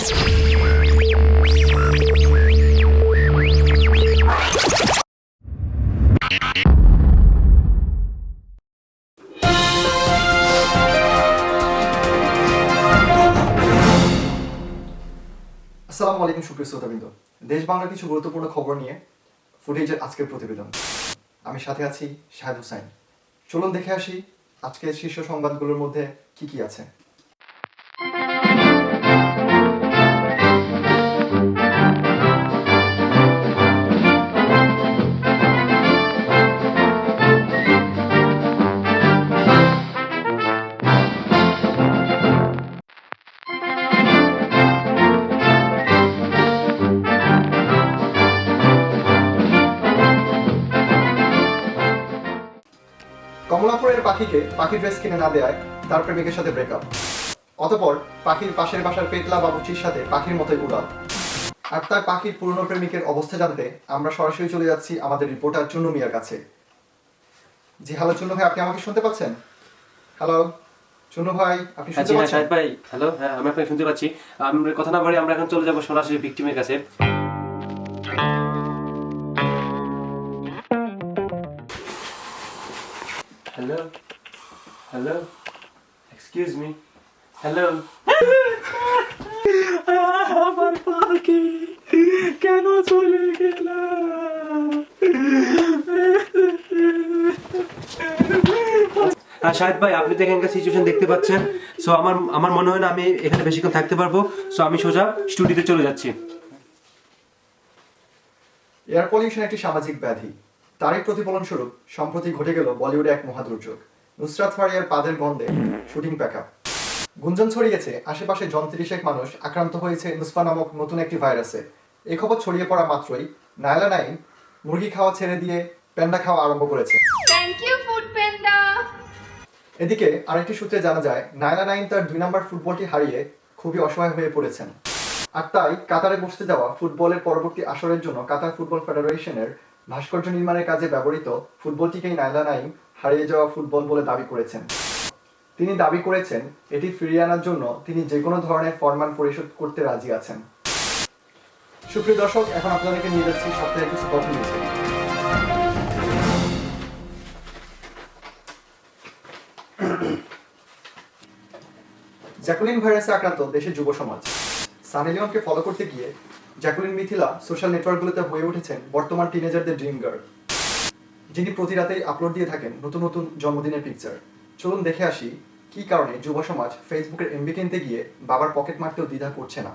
আসসালামু আলাইকুম, সুপ্রিয় শ্রোতাবৃন্দ। দেশ বাংলার কিছু গুরুত্বপূর্ণ খবর নিয়ে ফুটেজের আজকের প্রতিবেদন। আমি সাথে আছি শাহেদ হুসাইন চলুন দেখে আসি আজকের শীর্ষ সংবাদগুলোর মধ্যে কি কি আছে। কমলাপুরের পাখিকে পাখি ড্রেস কিনে না দেয় তার প্রেমিকের সাথে ব্রেকআপ অতপর পাখির পাশের বাসার পেতলা বাবুচির সাথে পাখির মতোই উড়াল। আর তার পাখির পুরনো প্রেমিকের অবস্থা জানতে আমরা সরাসরি চলে যাচ্ছি আমাদের রিপোর্টার চুন্নু মিয়ার কাছে। জি হ্যালো চুন্নু ভাই আপনি আমাকে শুনতে পাচ্ছেন? হ্যালো চুন্নু ভাই আপনি হ্যাঁ শুনতে জি হ্যাঁ পাচ্ছেন? ভাই হ্যালো হ্যাঁ আমি আপনাকে শুনতে পাচ্ছি। আমরা কথা না বলে আমরা এখন চলে যাব সরাসরি ভিকটিমের কাছে। Hello hello excuse me hello আমার পাখি কেন চলে গেলাম হ্যাঁ শাহেদ ভাই আপনি তো এখানকার সিচুয়েশন দেখতে পাচ্ছেন। সো আমার আমার মনে হয় না আমি এখানে বেশিক্ষণ থাকতে পারব। সো আমি সোজা স্টুডিওতে চলে যাচ্ছি। এয়ার পলিউশন একটি সামাজিক ব্যাধি। তারই প্রতিফলন স্বরূপ সম্প্রতি ঘটে গেল বলিউডে এক মহাদুর্যোগ। নুসরাত ফারিয়ার পাদের গন্ধে শুটিং প্যাকআপ গুঞ্জন ছড়িয়েছে আশেপাশে জন তিরিশেক মানুষ আক্রান্ত হয়েছে নুসফা নামক নতুন একটি ভাইরাসে। এই খবর ছড়িয়ে পড়া মাত্রই নায়লা নাইম মুরগি খাওয়া ছেড়ে দিয়ে প্যান্ডা খাওয়া আরম্ভ করেছে। এদিকে আরেকটি সূত্রে জানা যায় নায়লা নাইম তার দুই নম্বর ফুটবলটি হারিয়ে খুবই অসহায় হয়ে পড়েছেন। আর তাই কাতারে বসতে যাওয়া ফুটবলের পরবর্তী আসরের জন্য কাতার ফুটবল ফেডারেশনের ভাস্কর্য নির্মাণের কাজে ব্যবহৃত ফুটবলটিকেই নায়লা নাইম হারিয়ে যাওয়া ফুটবল বলে দাবি করেছেন। তিনি দাবি করেছেন, এটি ফিরিয়ে আনার জন্য তিনি যে কোনো ধরনের ফরমান পরিশোধ করতে রাজি আছেন। সুপ্রিয় দর্শক, এখন আপনাদেরকে নিয়ে যাচ্ছি সপ্তাহে কিছু তথ্য নিয়েছে জ্যাকুলিন ভাইরাসে আক্রান্ত দেশের যুব সমাজ। সানি লিওনকে ফলো করতে গিয়ে জ্যাকুলিন মিথিলা সোশ্যাল নেটওয়ার্কগুলোতে হয়ে উঠেছেন বর্তমান টিনেজারদের ড্রিম গার্ল। যিনি প্রতি রাতেই আপলোড দিয়ে থাকেন নতুন নতুন জন্মদিনের পিকচার চলুন দেখে আসি, কি কারণে যুব সমাজ ফেসবুকের এমবি কিনতে গিয়ে বাবার পকেট মারতেও দ্বিধা করছে না।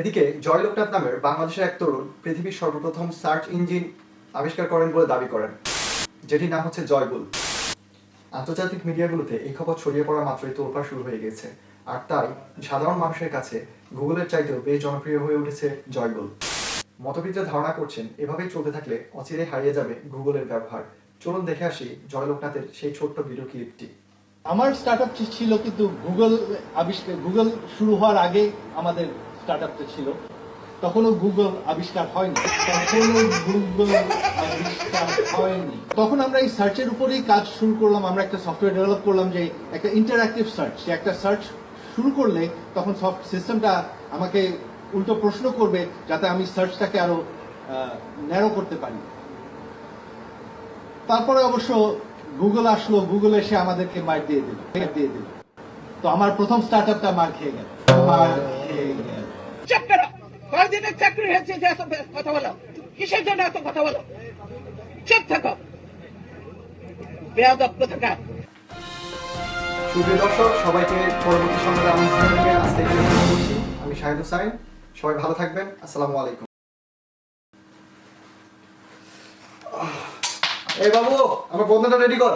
এদিকে জয় লোকনাথ নামের বাংলাদেশের এক তরুণ পৃথিবীর সর্বপ্রথম সার্চ ইঞ্জিন আবিষ্কার করেন বলে দাবি করেন, যেটির নাম হচ্ছে জয়গুল আন্তর্জাতিক মিডিয়াগুলোতে এই খবর ছড়িয়ে পড়া মাত্রই তোলপাড় শুরু হয়ে গেছে, আর তাই সাধারণ মানুষের কাছে গুগলের চাইতেও বেশ জনপ্রিয় হয়ে উঠেছে জয়গুল মতবিদরা ধারণা করছেন, এভাবেই চলতে থাকলে অচিরে হারিয়ে যাবে গুগলের ব্যবহার। চলুন দেখে আসি জয় লোকনাথের সেই ছোট্ট ভিডিও ক্লিপটি। আমার স্টার্ট ছিল কিন্তু গুগল আবিষ্কার গুগল শুরু হওয়ার আগে আমাদের স্টার্ট আপটা ছিল, তখনও গুগল আবিষ্কার হয়নি। তখনও গুগল আবিষ্কার হয়নি। তখন আমরা এই সার্চের উপরেই কাজ শুরু করলাম, আমরা একটা সফটওয়্যার ডেভেলপ করলাম যে একটা ইন্টারঅ্যাক্টিভ সার্চ একটা সার্চ শুরু করলে তখন সফট সিস্টেমটা আমাকে উল্টো প্রশ্ন করবে যাতে আমি সার্চটাকে আরও ন্যারো করতে পারি। তারপরে অবশ্য গুগল আসলো গুগল এসে আমাদেরকে মার দিয়ে দিল দিয়ে দিল। তো আমার প্রথম স্টার্ট আপটা মার খেয়ে গেল। মার খেয়ে গেল। চুপ করো কয়দিনের চাকরি হয়েছে যে এত কথা বলো? কিসের জন্য এত কথা বলো? চুপ থাকো। সুপ্রিয় দর্শক, সবাইকে পরবর্তী সংবাদে আমন্ত্রণ করছি আমি শাহিদ হুসাইন সবাই ভালো থাকবেন। আসসালামু আলাইকুম। এই বাবু, আমার বন্ধুটা রেডি কর।